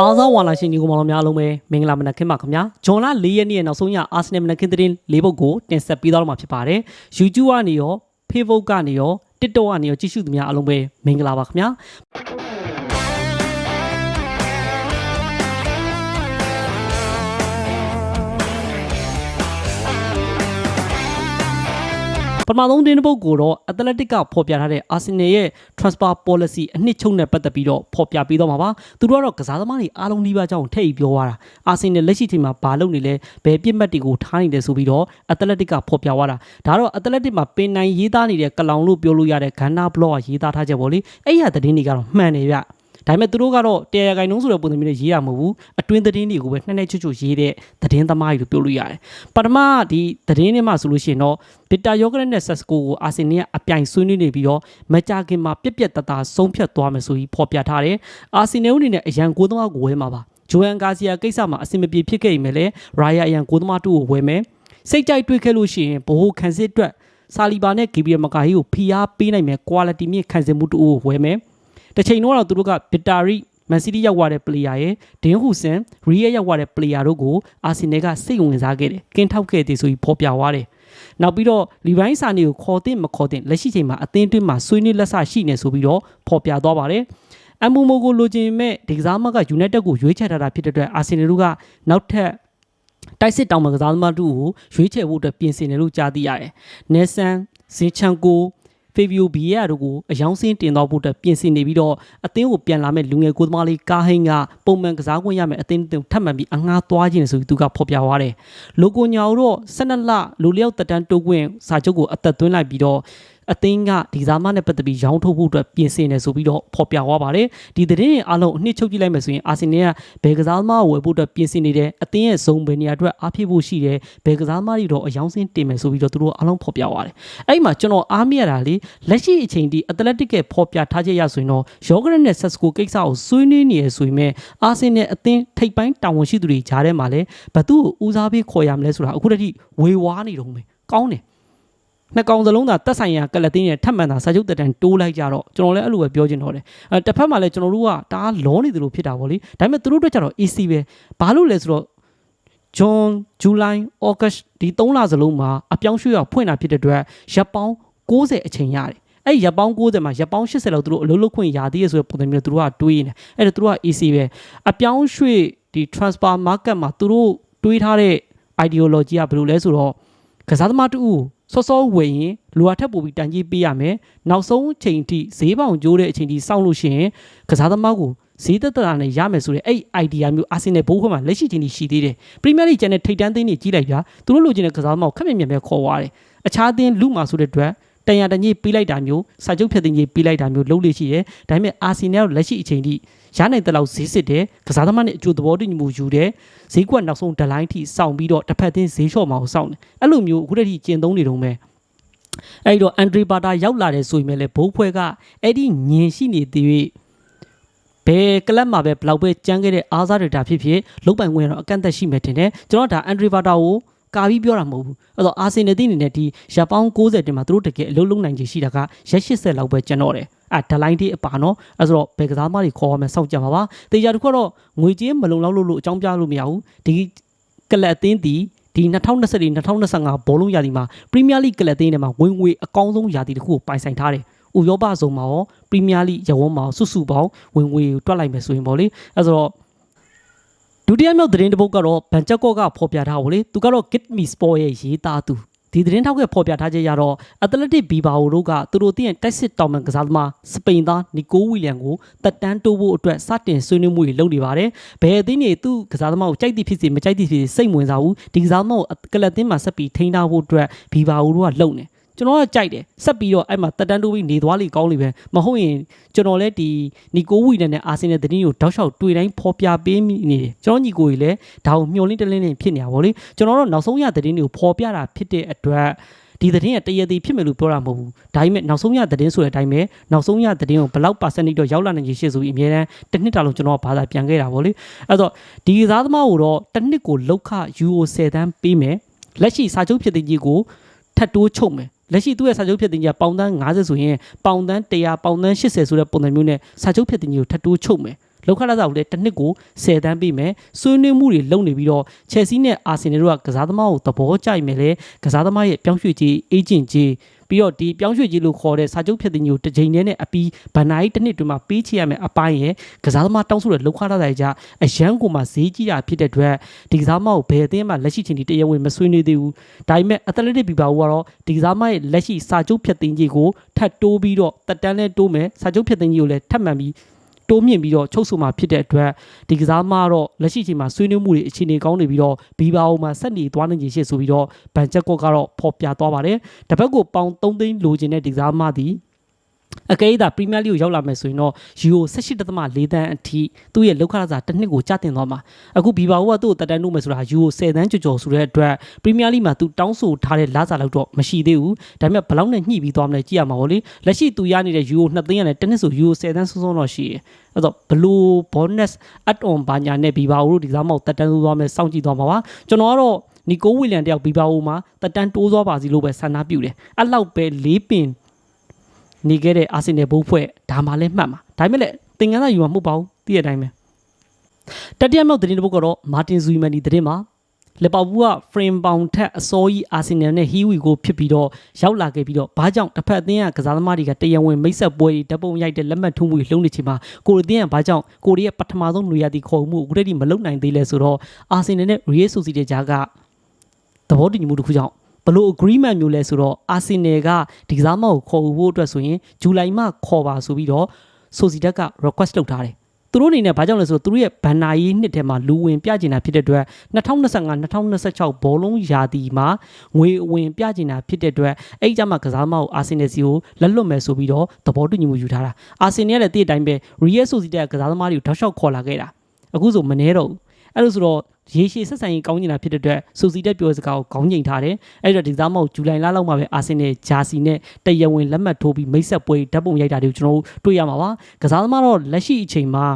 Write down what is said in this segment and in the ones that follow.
အားစားဝါလာရှင်ညီကောင်မောင်များအားလုံးပဲမင်္ဂလာမနက်ခင်းပါခင်ဗျာဂျွန်လ၄ရက်နေ့ရဲ့နောက်ဆုံးရအာဆင်နယ်မနက်ခင်းသတင်း၄ပုဒ်ကိုတင်ဆက်ပေးသွားတော့မှာဖြစ်ပါတယ် YouTube ကနေရော Facebook ကနေရော TikTok ကနေရောကြည့်ရှုသူများအားလုံးပဲမင်္ဂလာပါခင်ဗျာ ပထမဆုံးတင်းတစ်ပုတ်ကိုတော့ Athletic ကဖော်ပြထားတဲ့ Arsenal ရဲ့ transfer policy အနှစ်ချုပ်နဲ့ပတ်သက်ပြီးတော့ဖော်ပြပေးတော့မှာပါသူတို့ကတော့ကစားသမားတွေအားလုံးဒီပါကြောင်းထိတ်ပြောသွားတာ Arsenal လက်ရှိချိန်မှာဘာလုပ်နေလဲဘယ်ပြစ်မှတ်တွေကိုထားနေတယ်ဆိုပြီးတော့ Athletic ကဖော်ပြသွားတာဒါတော့ Athletic မှာပင်နိုင်ရေးသားနေတဲ့ကလောင်လို့ပြောလို့ရတဲ့ Ghana blog ကရေးသားထားချက်ပေါ့လေအဲ့ရသတင်းတွေကတော့မှန်တယ်ဗျ ဒါပေမဲ့သူတို့ကတော့တရားရဂိုင်နှုံးဆိုတဲ့ပုံစံမျိုးနဲ့ရေးရမှာမဟုတ်ဘူးအတွင်းသတင်းတွေကိုပဲနှက်နှက်ချွတ်ချွတ်ရေးတဲ့သတင်းသမားကြီးလို့ပြောလို့ရတယ်ပထမဒီသတင်းတွေမှာဆိုလို့ရှိရင်တော့ဗစ်တာယောဂရက်နဲ့ဆက်စကိုကိုအာဆင်နယ်ကအပြိုင်ဆွေးနွေးနေပြီးတော့မကြခင်မှာပြက်ပြက်တသားဆုံးဖြတ်သွားမယ်ဆိုပြီးဖော်ပြထားတယ်အာဆင်နယ်အနေနဲ့အရန်ကိုသမားကိုဝဲမှာပါဂျိုအန်ဂါစီယာကိစ္စမှာအဆင်မပြေဖြစ်ခဲ့ရင်လည်းရာယာအရန်ကိုသမားတူကိုဝဲမယ်စိတ်ကြိုက်တွေ့ခဲ့လို့ရှိရင်ဘ ਹੁ ခံစစ်အတွက်ဆာလီဘာနဲ့ဂီဘီယယ်မကာဟီကိုဖိအားပေးနိုင်မယ် quality မြင့်ခံစစ်မှုတူကိုဝဲမယ် တစ်ချိန်တော့သူတို့ကဗစ်တာရီမန်စီးတီးရောက်သွားတဲ့ player ရဲ့ဒင်းဟူဆန်ရီယက်ရောက်သွားတဲ့ player တို့ကိုအာဆင်နယ်ကစိတ်ဝင်စားခဲ့တယ်ကင်းထောက်ခဲ့တယ်ဆိုပြီးဖော်ပြသွားတယ်နောက်ပြီးတော့လီဘိုင်းစာနေကိုခေါ်တဲ့မခေါ်တဲ့လက်ရှိချိန်မှာအသင်းတွင်းမှာဆွေးနွေးလက်ဆရှိနေဆိုပြီးတော့ဖော်ပြသွားပါတယ်အမ်ဘူမိုကိုလိုချင်မဲ့ဒီကစားမကယူနိုက်တက်ကိုရွေးချယ်ထားတာဖြစ်တဲ့အတွက်အာဆင်နယ်တို့ကနောက်ထပ်တိုက်စစ်တောင်မကစားသမားတို့ကိုရွေးချယ်ဖို့အတွက်ပြင်ဆင်တယ်လို့ကြားသိရတယ်။နယ်ဆန်ဇင်ချန်ကို ဖေဗီယိုဘီယာတို့ကိုအယောင်းစင်းတင်တော့ဖို့အတွက်ပြင်ဆင်နေပြီးတော့အသင်းကိုပြန်လာမဲ့လူငယ်ကိုသမားလေးကာဟိန်းကပုံမှန်ကစားခွင့်ရမယ်အသင်းထပ်မံပြီးအငှားသွားခြင်းဆိုပြီးသူကဖော်ပြသွားတယ်။လိုကိုညာတို့12လလူလျောက်တက်တန်းတိုးခွင့်စာချုပ်ကိုအသက်သွင်းလိုက်ပြီးတော့ အသင်းကဒီစားမနဲ့ပတ်သက်ပြီးရောင်းထုတ်ဖို့အတွက်ပြင်ဆင်နေဆိုပြီးတော့ဖော်ပြသွားပါတယ်ဒီသတင်းတွေအားလုံးအနှစ်ချုပ်ကြည့်လိုက်မယ်ဆိုရင်အာဆင်နယ်ကဘယ်ကစားသမားကိုဝယ်ဖို့အတွက်ပြင်ဆင်နေတယ်အသင်းရဲ့ဇုံဘယ်နေရာအတွက်အားဖြစ်ဖို့ရှိတယ်ဘယ်ကစားသမားတွေတော့အယောင်းစင်းတင်မယ်ဆိုပြီးတော့သူတို့အားလုံးဖော်ပြသွားတယ်အဲ့ဒီမှာကျွန်တော်အားမရတာလေလက်ရှိအချိန်ဒီအက်တလက်တစ်ကဖော်ပြထားချက်ရဆိုရင်တော့ယောဂရက်နဲ့ဆက်စကိုကိစ္စကိုဆွေးနွေးနေရဆိုရင်မဲ့အာဆင်နယ်အသင်းထိပ်ပိုင်းတာဝန်ရှိသူတွေကြားထဲမှာလည်းဘသူ့ကိုဦးစားပေးခေါ်ရမလဲဆိုတာအခုတည်းကဝေဝါးနေတော့မယ်ကောင်းတယ် နှစ်ကောင်စလုံးသာတက်ဆိုင်ရာကလတ်တင်းနဲ့ထပ်မံသာစာချုပ်တက်တန်တိုးလိုက်ကြတော့ကျွန်တော်လည်းအဲ့လိုပဲပြောချင်တော့တယ်အဲတစ်ဖက်မှာလည်းကျွန်တော်တို့ကတအားလောနေတယ်လို့ဖြစ်တာဗောလေဒါပေမဲ့သူတို့အတွက်ကျတော့ AC ပဲဘာလို့လဲဆိုတော့ John July August ဒီ3လစလုံးမှာအပြောင်းရွှေ့ရဖွင့်တာဖြစ်တဲ့အတွက်ရက်ပေါင်း60အချိန်ရတယ်အဲ့ရက်ပေါင်း60မှာရက်ပေါင်း80လောက်သူတို့အလုပ်လုပ်ခွင့်ရသေးရဆိုတဲ့ပုံစံမျိုးသူတို့ကတွေးနေအဲ့တော့သူတို့က AC ပဲအပြောင်းရွှေ့ဒီ transfer market မှာသူတို့တွေးထားတဲ့ ideology ကဘယ်လိုလဲဆိုတော့ ကစားသမားတူစောစောဝယ်ရင်လူအထက်ပို့ပြီးတန်ကြီးပေးရမယ်နောက်ဆုံးအချိန်ထိဈေးပေါင်ကျိုးတဲ့အချိန်ထိစောင့်လို့ရှိရင်ကစားသမားကိုဈေးသက်သာနဲ့ရမယ်ဆိုတဲ့အဲ့ idea မျိုးအာဆင်နယ်ဘိုးခွင့်မှာလက်ရှိချိန်ထိရှိသေးတယ်ပရီးမီးယားလိကျန်တဲ့ထိပ်တန်းသင်းတွေကြီးလိုက်ပြသူတို့လိုချင်တဲ့ကစားသမားကိုခက်မြင်မြင်ပဲခေါ်သွားတယ်အခြားသင်းလူမှာဆိုတဲ့အတွက်တန်ရတညိပေးလိုက်တာမျိုးစာချုပ်ဖြတ်သိမ်းကြီးပေးလိုက်တာမျိုးလုပ်လို့ရှိတယ်ဒါပေမဲ့အာဆင်နယ်ကလက်ရှိအချိန်ထိ ရနိုင်တဲ့လောက်ဈေးစစ်တယ်ကစားသမားနဲ့အကျိုးသဘောတူညီမှုယူတယ်ဈေးကွက်နောက်ဆုံးဒလိုင်းထိစောင့်ပြီးတော့တစ်ဖက်သင်းဈေးလျှော့မအောင်စောင့်တယ်အဲ့လိုမျိုးအခုတည်းကကျင့်သုံးနေတော့မယ်အဲ့တော့အန်ဒရီဘာတာရောက်လာတယ်ဆိုရင်လည်းဘိုးဖွဲကအဲ့ဒီညင်ရှိနေသေး၍ဘယ်ကလပ်မှာပဲဘလောက်ပဲကြမ်းခဲ့တဲ့အားစားတွေတာဖြစ်ဖြစ်လုတ်ပိုင်ဝင်တော့အကန့်အသတ်ရှိမယ်ထင်တယ်ကျွန်တော်ဒါအန်ဒရီဘာတာကို ကာပြီးပြောတာမဟုတ်ဘူးအဲ့တော့အာဆင်နယ်တင်းအနေနဲ့ဒီရပ်ပေါင်း60တင်မှာသူတို့တကယ်အလုံးလုံးနိုင်ချေရှိတာကရက်80လောက်ပဲကျန်တော့တယ်အဲဒလိုင်းတီးအပါနော်အဲဆိုတော့ဘယ်ကစားသမားတွေခေါ်ရမယ်စောင့်ကြပါပါတေချာတခုတော့ငွေကြေးမလုံလောက်လို့လို့အကြောင်းပြလို့မရဘူးဒီကလပ်အသင်းတီဒီ2024 2025ဘောလုံးရာသီမှာပရီးမီးယားလိကလပ်အသင်းထဲမှာဝင်ငွေအကောင်းဆုံးရာသီတစ်ခုကိုပိုင်ဆိုင်ထားတယ်ဥရောပဇုံမှာရောပရီးမီးယားလိရဝန်းမှာစုစုပေါင်းဝင်ငွေတွက်လိုက်မယ်ဆိုရင်ပေါ့လေအဲဆိုတော့ ဒုတိယမြောက်သတင်းတစ်ပုဒ်ကတော့ဘန်ချက်ကော့ကဖော်ပြထားပါလေသူကတော့ Get Me Sport ရဲ့ရေးသားသူဒီသတင်းထောက်ကဖော်ပြထားချက်ရတော့ Athletic Bilbao တို့ကသူတို့တည့်တိုက်စစ်တောင်မန်ကစားသမားစပိန်သားနီကိုဝီလျံကိုတက်တန်းတိုးဖို့အတွက်စတင်ဆွေးနွေးမှုတွေလုပ်နေပါတယ်။ဘယ်အသင်းတွေသူ့ကစားသမားကိုကြိုက်သည်ဖြစ်စေမကြိုက်သည်ဖြစ်စေစိတ်ဝင်စားဘူးဒီကစားသမားကိုကလပ်သင်းမှာဆက်ပြီးထိန်းထားဖို့အတွက် Bilbao တို့ကလုပ်နေ ကျွန်တော်ကကြိုက်တယ်ဆက်ပြီးတော့အဲ့မှာတက်တန်းတိုးပြီးနေသွားလိကောင်းလိပဲမဟုတ်ရင်ကျွန်တော်လည်းဒီနီကိုဝီလန်နဲ့အာဆင်နယ်သတင်းကိုတောက်လျှောက်တွေ့တိုင်းဖော်ပြပေးမိနေတယ်ကျွန်တော်ညီကိုကြီးလည်းဒါကိုမျှော်လင့်တလင်းလင်းဖြစ်နေတာဗောလေကျွန်တော်တို့နောက်ဆုံးရသတင်းတွေကိုဖော်ပြတာဖြစ်တဲ့အတွက်ဒီသတင်းကတရသေးဖြစ်မယ်လို့ပြောတာမဟုတ်ဘူးဒါပေမဲ့နောက်ဆုံးရသတင်းဆိုတဲ့အတိုင်းပဲနောက်ဆုံးရသတင်းကိုဘယ်လောက် percentage တော့ရောက်လာနိုင်ရှိဆိုပြီးအများတန်းတစ်နှစ်တာလုံးကျွန်တော်ကဘာသာပြန်ခဲ့တာဗောလေအဲ့တော့ဒီကစားသမားကိုတော့တစ်နှစ်ကိုလောက်ခ UO 10တန်းပေးမယ်လက်ရှိစာချုပ်ဖြစ်တဲ့ကြီးကိုထပ်တိုးချုပ်မယ် လက်ရှိသူ့ရဲ့စာချုပ်ဖြစ်တဲ့ကြီးကပေါင်တန်း90ဆိုရင်ပေါင်တန်း100ပေါင်တန်း80ဆိုတဲ့ပုံစံမျိုးနဲ့စာချုပ်ဖြစ်တဲ့ကြီးကိုထပ်တိုးချုပ်မယ် လောက်ခလာစားကိုလည်းတစ်နှစ်ကို10တန်းပေးမယ်ဆွေးနွေးမှုတွေလုပ်နေပြီးတော့ချက်စီနဲ့အာဆင်နယ်တို့ကကစားသမားကိုသဘောကျမယ်လေကစားသမားရဲ့ပြောင်းရွှေ့ခြင်းအေဂျင့်ကြီးပြီးတော့ဒီပြောင်းရွှေ့ကြီးလို့ခေါ်တဲ့စာချုပ်ဖြစ်တဲ့ညိုတစ်ချိန်တည်းနဲ့အပီးဗန်နာရီတစ်နှစ်တွင်မှာပေးချရမယ်အပိုင်းရဲ့ကစားသမားတောင်းဆိုတဲ့လောက်ခလာစားကြအရန်ကိုမှဈေးကြီးတာဖြစ်တဲ့အတွက်ဒီကစားသမားကိုဘယ်အသင်းမှလက်ရှိချိန်ထိတရားဝင်မဆွေးနွေးသေးဘူးဒါပေမဲ့အသလက်တစ်ဘီဘာကတော့ဒီကစားသမားရဲ့လက်ရှိစာချုပ်ဖြစ်တဲ့ကြီးကိုထပ်တိုးပြီးတော့တက်တန်းလဲတိုးမယ်စာချုပ်ဖြစ်တဲ့ကြီးကိုလည်းထပ်မှန်ပြီး တိုးမြင့်ပြီးတော့ချုပ်ဆိုမှာဖြစ်တဲ့အတွက်ဒီကစားမတော့လက်ရှိချိန်မှာဆွေးနွေးမှုတွေအခြေအနေကောင်းနေပြီးတော့ဘီဘာအိုမှာဆက်နေသွားနိုင်ခြင်းရှိဆိုပြီးတော့ဗန်ချက်ကော့ကတော့ဖော်ပြသွားပါတယ်။တစ်ပတ်ကိုပေါင်3သိန်းလိုချင်တဲ့ဒီကစားမသည် အကဲဒါပရီးမီးယားလိကိုရောက်လာမယ်ဆိုရင်တော့ယူရို18.4တန်းအထိသူ့ရဲ့လောက်ခရစာတစ်နှစ်ကိုကျတင်သွားမှာအခုဘီဘာအိုကသူ့ကိုတက်တန်းလို့မယ်ဆိုတာယူရို10တန်းကျော်ကျော်ဆိုတဲ့အတွက်ပရီးမီးယားလိမှာသူတောင်းဆိုထားတဲ့လစာလောက်တော့မရှိသေးဘူးဒါပေမဲ့ဘယ်လောက်နဲ့ညှိပြီးသွားမလဲကြည့်ရမှာပေါ့လေလက်ရှိသူရနေတဲ့ယူရို2သိန်းရတယ်တစ်နှစ်ဆိုယူရို10တန်းစုံစုံတော့ရှိတယ်အဲ့တော့ဘလူး bonus add on ဘာညာနဲ့ဘီဘာအိုတို့ဒီစားမောက်တက်တန်းဆိုးသွားမယ်စောင့်ကြည့်သွားမှာပါကျွန်တော်ကတော့နီကိုဝီလန်တယောက်ဘီဘာအိုမှာတက်တန်းတိုးသွားပါစီလို့ပဲဆန္ဒပြုတယ်အဲ့လောက်ပဲလေးပင် နေခဲ့တဲ့အာဆင်နယ်ဘိုးဖွဲ့ဒါမှလည်းမှတ်မှာဒါပေမဲ့လည်းသင်္ကန်းသားယူမှာမဟုတ်ပါဘူးသိတဲ့အတိုင်းပဲတတိယမြောက်သတင်းတစ်ပုဒ်ကတော့မာတင်ဇူမန်ဒီသတင်းမှာလီဗာပူးကဖရင်ပေါင်ထက်အစောကြီးအာဆင်နယ်နဲ့ဟီဝီကိုဖြစ်ပြီးတော့ရောက်လာခဲ့ပြီးတော့ဘာကြောင့်တစ်ဖက်အသင်းကကစားသမားတွေကတရားဝင်မိတ်ဆက်ပွဲတွေဓာတ်ပုံရိုက်တဲ့လက်မှတ်ထိုးမှုတွေလုပ်နေချိန်မှာကိုရီးယားကဘာကြောင့်ကိုရီးယားပထမဆုံးနေရာတီခေါ်မှုကိုအခုတည်းကမလုပ်နိုင်သေးလဲဆိုတော့အာဆင်နယ်နဲ့ရီယေဆိုစီတဲ့ကြားကသဘောတူညီမှုတစ်ခုကြောင့် ဘလို့ agreement မျိုးလဲဆိုတော့အာဆင်နယ်ကဒီကစားမကိုခေါ်ဖို့အတွက်ဆိုရင်ဇူလိုင်မှခေါ်ပါဆိုပြီးတော့ဆိုစီတက်က request လုပ်ထားတယ်သူတို့အနေနဲ့ဘာကြောင့်လဲဆိုတော့သူတို့ရဲ့ဘန်နာရေးနှစ်ထဲမှာလူဝင်ပြကျင်တာဖြစ်တဲ့အတွက်2025-2026ဘောလုံးရာသီမှာငွေအဝင်ပြကျင်တာဖြစ်တဲ့အတွက်အဲ့ဒီကြမှာကစားမကိုအာဆင်နယ်စီကိုလက်လွတ်မယ်ဆိုပြီးတော့သဘောတူညီမှုယူထားတာအာဆင်နယ်ကလည်းတည့်အတိုင်းပဲရီယယ်ဆိုစီတက်ကစားသမားတွေကိုတောက်လျှောက်ခေါ်လာခဲ့တာအခုဆိုမနှဲတော့ဘူးအဲ့လိုဆိုတော့ ရေရှည်ဆက်ဆံရေးကောင်းနေတာဖြစ်တဲ့အတွက်စူစီတက်ပြောစကားကိုခေါင်းငိန်ထားတယ်အဲ့တော့ဒီသားမောက်ဇူလိုင်လလောက်မှာပဲအာဆင်နယ်ဂျာစီနဲ့တရားဝင်လက်မှတ်ထိုးပြီးမိတ်ဆက်ပွဲဓာတ်ပုံရိုက်တာတွေကိုကျွန်တော်တို့တွေ့ရမှာပါကစားသမားတော့လက်ရှိအချိန်မှာ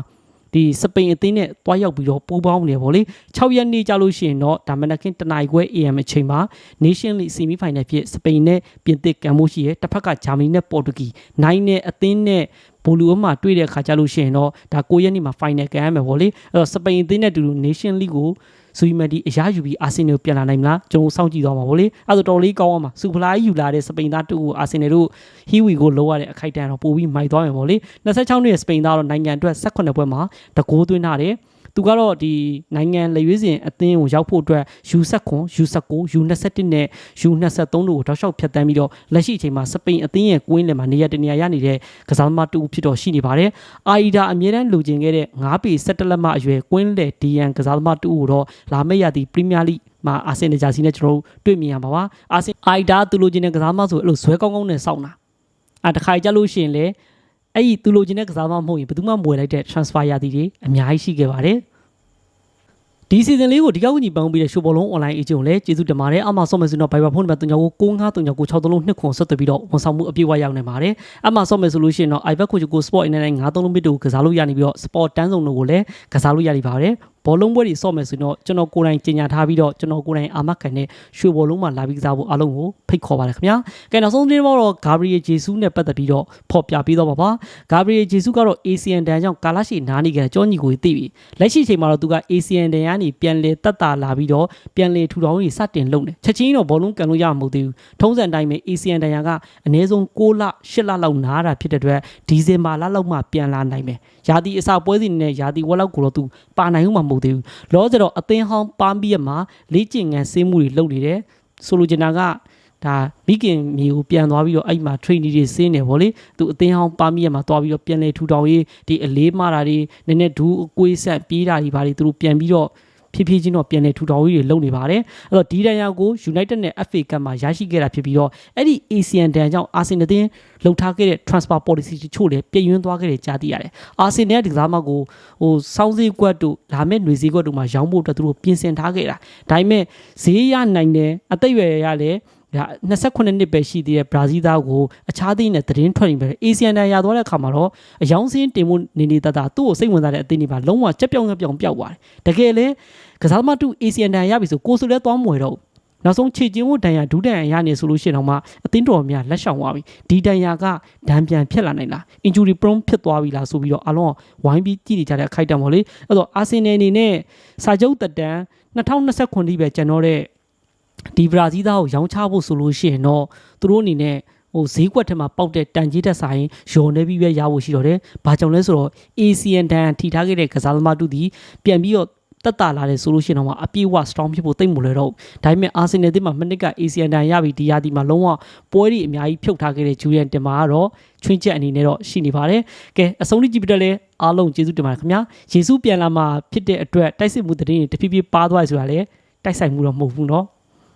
ဒီစပိန်အသင်းနဲ့တွားရောက်ပြီးတော့ပူးပေါင်းနေဗောလေ6ရက်နေ့ကြာလို့ရှိရင်တော့ဒါမနခင်တန ਾਈ ခွဲ AM အချိန်မှာ Nation League Semi Final ဖြစ်စပိန်နဲ့ပြင်သစ်ကံမိုးရှိရဲတစ်ဖက်ကဂျာမနီနဲ့ပေါ်တူဂီနိုင်နဲ့အသင်းနဲ့ ဘိုလူအမတွေ့တဲ့ခါကြလို့ရှိရင်တော့ဒါ9ရက်နေ့မှာ final ကန်ရမယ်ဗောလေအဲ့တော့စပိန်အသင်းနဲ့အတူတူ Nation League ကိုဇူမန်ဒီအရာယူပြီးအာဆင်နယ်ပြန်လာနိုင်မလားကျွန်တော်စောင့်ကြည့်သွားမှာဗောလေအဲ့ဒါတော်လေးကောင်းအောင်ပါစူဖလာယူလာတဲ့စပိန်သားတူကိုအာဆင်နယ်တို့ဟီဝီကိုလောရတဲ့အခိုက်အတန့်တော့ပို့ပြီးမိုက်သွားမယ်ဗောလေ26နှစ်စပိန်သားတော့နိုင်ငံအတွက်18ပွဲမှာတကိုးသွင်းထားတယ် သူကတော့ဒီနိုင်ငံလက်ရွေးစင်အသင်းကိုရောက်ဖို့အတွက် U19 U19 U21 နဲ့ U23 တို့ကိုတောက်လျှောက်ဖြတ်တန်းပြီးတော့လက်ရှိအချိန်မှာစပိန်အသင်းရဲ့ကွင်းလယ်မှာနေရာတနေရာရနေတဲ့ကစားသမားတူဖြစ်တော့ရှိနေပါတယ်။အာအီဒါအမြဲတမ်းလူကျင်ခဲ့တဲ့9ပေ17လက်မအရွယ်ကွင်းလယ်ဒီယန်ကစားသမားတူကိုတော့လာမယ့်ရသည့်ပရီးမီးယားလိမှာအာဆင်နယ်ဂျာစီနဲ့ကျွန်တော်တို့တွေ့မြင်ရမှာပါ။အာဆင်အာအီဒါသူလူကျင်တဲ့ကစားသမားဆိုအဲ့လိုဇွဲကောင်းကောင်းနဲ့စောင့်တာ။အာတခါကြလို့ရှိရင်လေ အဲ့ဒီသူလိုချင်တဲ့ကစားသမားမဟုတ်ရင်ဘယ်သူမှမဝယ်လိုက်တဲ့ transfer ရသည်တွေအများကြီးရှိခဲ့ပါတယ်။ဒီစီဇန်လေးကိုဒီကောက်ကြီးပန်းပြီးတဲ့ရှိုးဘောလုံး online agent ကိုလည်းကျေးဇူးတင်ပါတယ်အမှဆော့မယ်ဆိုတော့ Viber ဖုန်းနံပါတ်39693963နှစ်ခွန်ဆက်သွယ်ပြီးတော့ဝန်ဆောင်မှုအပြည့်အဝရောက်နေပါတယ်အမှဆော့မယ်ဆိုလို့ရှိရင်တော့ iPad ကိုကို Sport အနေနဲ့930 bit ကိုကစားလို့ရနေပြီးတော့ Sport တန်းစုံတို့ကိုလည်းကစားလို့ရနေပါတယ် ဘောလုံးပွဲတွေဆော့မယ်ဆိုတော့ကျွန်တော်ကိုယ်တိုင်ကြီးညာထားပြီးတော့ကျွန်တော်ကိုယ်တိုင်အာမခံနဲ့ရွှေဘောလုံးမှာလာပြီးကစားဖို့အားလုံးကိုဖိတ်ခေါ်ပါတယ်ခင်ဗျာ။ကဲနောက်ဆုံးသတင်းတော့ဂါဘရီယယ်ဂျေဆူးနဲ့ပတ်သက်ပြီးတော့ဖော်ပြပေးတော့ပါပါ။ဂါဘရီယယ်ဂျေဆူးကတော့ ACN တန်ကြောင့်ကာလာရှိနားနေကြကြောညီကိုသိပြီ။လက်ရှိအချိန်မှာတော့သူက ACN တန်ကနေပြန်လေတက်တာလာပြီးတော့ပြန်လေထူထောင်ရေးစတင်လုပ်နေ။ချက်ချင်းတော့ဘောလုံးကန်လို့ရမှာမဟုတ်သေးဘူး။ထုံးစံတိုင်းပဲ ACN တန်ကအနည်းဆုံး6လ8လလောက်နားတာဖြစ်တဲ့အတွက်ဒီဇင်ဘာလလောက်မှပြန်လာနိုင်မယ်။ယာတီအစာပွဲစီနဲ့ယာတီဝက်လောက်ကိုတော့သူပါနိုင်ဦးမှာမဟုတ်သေးဘူး။လောကျတော့အသင်းဟောင်းပန်းပြီးရမှာလေ့ကျင့်ငန်းဆေးမှုတွေလုပ်နေတယ်ဆိုလိုချင်တာကဒါမိခင်မျိုးပြန်သွားပြီးတော့အဲ့မှာ training တွေဆင်းနေဗောလေသူအသင်းဟောင်းပါမီရမှာသွားပြီးတော့ပြန်လေထူထောင်ရေးဒီအလေးမတာတွေနည်းနည်းဒူးအကွေးဆက်ပြေးတာတွေဘာတွေသူတို့ပြန်ပြီးတော့ ဖြည်းဖြည်းချင်းတော့ပြန်လေထူထောင်ရေးတွေလုပ်နေပါတယ်အဲ့တော့ဒီတန်ရာကို United နဲ့ FA Cup မှာရရှိခဲ့တာဖြစ်ပြီးတော့အဲ့ဒီ ASEAN တန်ကြောင့် Arsenal တင်းလှုပ်ထားခဲ့တဲ့ transfer policy တချို့လည်းပြည့်ယွင်းသွားခဲ့တယ်ကြားသိရတယ် Arsenal ကဒီကစားမကိုဟိုစောင်းစည်းကွက်တို့လာမဲ့ຫນွေစည်းကွက်တို့မှာရောင်းဖို့အတွက်သူတို့ပြင်ဆင်ထားခဲ့တာဒါပေမဲ့ဈေးရနိုင်တယ်အသက်အရွယ်ရလည်းဒါ 28နှစ်ပဲရှိသေးတဲ့ဘရာဇီးသားကိုအခြားသင်းနဲ့သတင်းထွက်နေပဲအေဆီယန်တန်ရသွားတဲ့အခါမှာတော့အယောင်စင်းတင်မှုနေနေတတသူ့ကိုစိတ်ဝင်စားတဲ့အသင်းတွေပါလုံးဝချက်ပြောင်းချက်ပြောင်းပျောက်သွားတယ်တကယ်လဲကစားသမားတူအေဆီယန်တန်ရပြီဆိုကိုဆိုလဲသွားမွေတော့နောက်ဆုံးခြေကျင်းဝတ်ဒဏ်ရာဒူးဒဏ်ရာရနေဆိုလို့ရှိရင်တော့မှအသင်းတော်များလက်ရှောင်သွားပြီဒီဒဏ်ရာကဒဏ်ပြန်ဖြစ်လာနိုင်လား injury prone ဖြစ်သွားပြီလားဆိုပြီးတော့အလုံးဝိုင်းပြီးကြည့်နေကြတဲ့အခိုက်အတန့်ပေါ့လေအဲ့တော့အာဆင်နယ်အနေနဲ့စာချုပ်သက်တမ်း2029ဒီပဲကျွန်တော်တဲ့ ဒီဘရာဇီးသားကိုရောင်းချဖို့ဆိုလို့ရှိရင်တော့သူတို့အနေနဲ့ဟိုဈေးကွက်ထဲမှာပေါက်တဲ့တန်ကြီးတက်ဆိုင်ယုံနေပြီးပဲရဖို့ရှိတော့တယ်။ဘာကြောင့်လဲဆိုတော့ ACN တန်ထိထားခဲ့တဲ့ကစားသမားတူသည်ပြန်ပြီးတော့တက်တာလာတယ်ဆိုလို့ရှိရင်တော့မှအပြေးဝ strong ဖြစ်ဖို့တိတ်မလွယ်တော့ဘူးဒါပေမဲ့ Arsenal အသင်းမှာမနစ်က ACN တန်ရပြီဒီရာသီမှာလုံးဝပွဲတွေအများကြီးဖြုတ်ထားခဲ့တဲ့ Julian တင်မာကတော့ချွင်းချက်အနေနဲ့တော့ရှိနေပါတယ်ကဲအဆုံးထိကြည့်ပြီးတော့လဲအားလုံးကျေးဇူးတင်ပါတယ်ခင်ဗျာယေစုပြန်လာမှာဖြစ်တဲ့အတွက်တိုက်စစ်မှုသတင်းတွေတဖြည်းဖြည်းပါသွားရဆိုတာလဲတိုက်ဆိုင်မှုတော့မဟုတ်ဘူးเนาะ